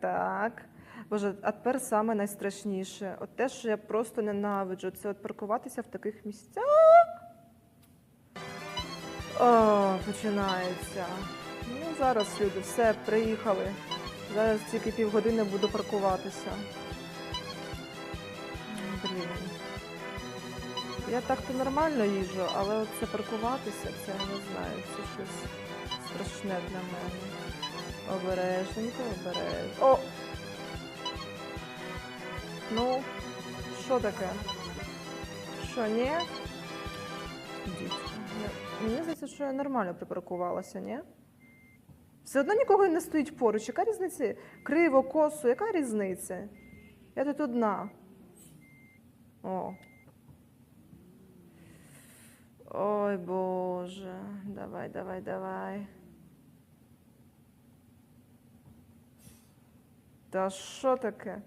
так. Боже, а тепер саме найстрашніше. От те, що я просто ненавиджу, це от паркуватися в таких місцях. О, починається. Ну, зараз люди, все, приїхали. Зараз тільки півгодини буду паркуватися. Блін. Я так-то нормально їжджу, але це паркуватися, це я не знаю, це щось страшне для мене. Обережненько, обережно. О! Ну, що таке? Що, ні? Мені здається, що я нормально припаркувалася, ні? Все одно нікого не стоїть поруч. Яка різниця? Криво, косо, яка різниця? Я тут одна. О. Ой, Боже. Давай, давай, давай. Та що таке?